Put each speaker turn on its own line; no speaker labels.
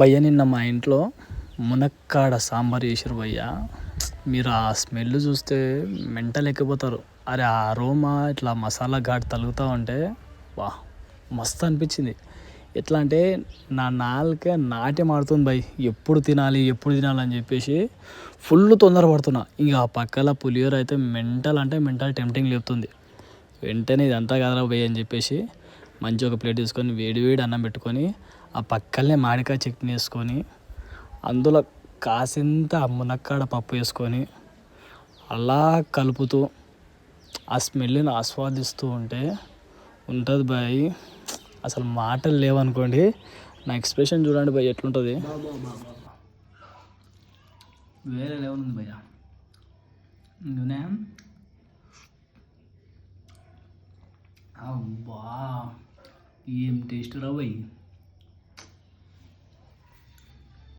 భయ్య నిన్న మా ఇంట్లో మునక్కాడ సాంబార్ చేసారు భయ్య. మీరు ఆ స్మెల్ చూస్తే మెంటల్ ఎక్కిపోతారు. అరే ఆ అరోమా ఇట్లా మసాలా ఘాట్ తలుగుతూ ఉంటే వా మస్తు అనిపించింది. ఎట్లా అంటే నా నాలుకే నాట్యం ఆడుతుంది భయ్. ఎప్పుడు తినాలి ఎప్పుడు తినాలి అని చెప్పేసి ఫుల్ తొందరపడుతున్నా. ఇక ఆ పక్కల పులిహోర అయితే మెంటల్ అంటే మెంటల్ టెంప్టింగ్ లేపుతుంది. వెంటనే ఇదంతా కదరా భయ్ అని చెప్పేసి మంచి ఒక ప్లేట్ తీసుకొని వేడి వేడి అన్నం పెట్టుకొని ఆ పక్కనే మామిడికాయ చట్నీ వేసుకొని అందులో కాసింత మునక్కాడ పప్పు వేసుకొని అలా కలుపుతూ ఆ స్మెల్ని ఆస్వాదిస్తూ ఉంటే ఉంటుంది బాయ్. అసలు మాటలు లేవనుకోండి నా ఎక్స్ప్రెషన్ చూడండి భయ్ ఎట్లుంటుంది. వేరే లెవెల్ ఉంది భయ్య నూనె అబ్బా. e M. Teixeira Rabaí.